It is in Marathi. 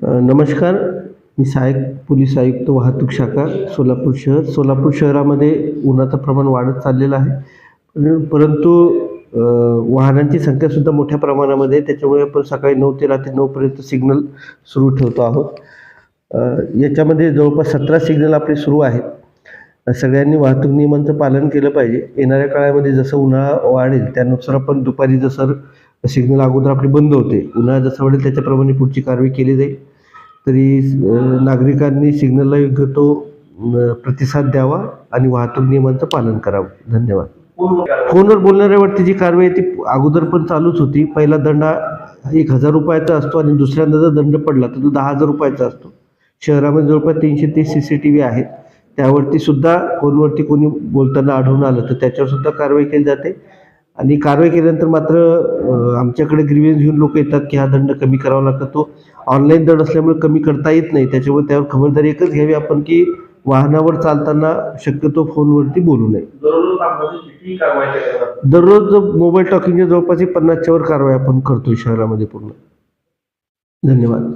नमस्कार. मी सहाय्यक पोलीस आयुक्त वाहतूक शाखा सोलापूर शहर. सोलापूर शहरामध्ये उन्हाचं प्रमाण वाढत चाललेलं आहे. परंतु वाहनांची संख्यासुद्धा मोठ्या प्रमाणामध्ये आहे. त्याच्यामुळे आपण सकाळी नऊ ते रात्री नऊपर्यंत सिग्नल सुरू ठेवतो आहोत. याच्यामध्ये जवळपास सतरा सिग्नल आपले सुरू आहेत. सगळ्यांनी वाहतूक नियमांचं पालन केलं पाहिजे. येणाऱ्या काळामध्ये जसं उन्हाळा वाढेल त्यानुसार आपण दुपारी जसं सिग्नल अगोदर आपले बंद होते. उन्हाळा जसं वाढेल त्याच्याप्रमाणे पुढची कारवाई केली जाईल. तरी नागरिकांनी सिग्नलला योग्य तो प्रतिसाद द्यावा आणि वाहतूक नियमांचं पालन करावं. धन्यवाद. फोनवर बोलणाऱ्यावरती जी कारवाई ती अगोदर पण चालूच होती. पहिला दंड हा एक हजार रुपयाचा असतो आणि दुसऱ्यांदा जर दंड पडला तर तो दहा हजार रुपयाचा असतो. शहरामध्ये जवळपास तीनशे तीस सी सी टी व्ही आहेत. त्यावरती सुद्धा फोनवरती कोणी बोलताना आढळून आलं तर त्याच्यावर सुद्धा कारवाई केली जाते. आणि कारवाई केल्यानंतर मात्र आमच्याकडे ग्रीवियन्स घेऊन लोक येतात की हा दंड कमी करावा लागतो. तो ऑनलाईन दंड असल्यामुळे कमी करता येत नाही. त्याच्यामुळे त्यावर खबरदारी एकच घ्यावी आपण की वाहनावर चालताना शक्यतो फोनवरती बोलू नये. दररोज मोबाईल टॉकिंगच्या जवळपास पन्नासच्या वर कारवाई आपण करतोय शहरामध्ये पूर्ण. धन्यवाद.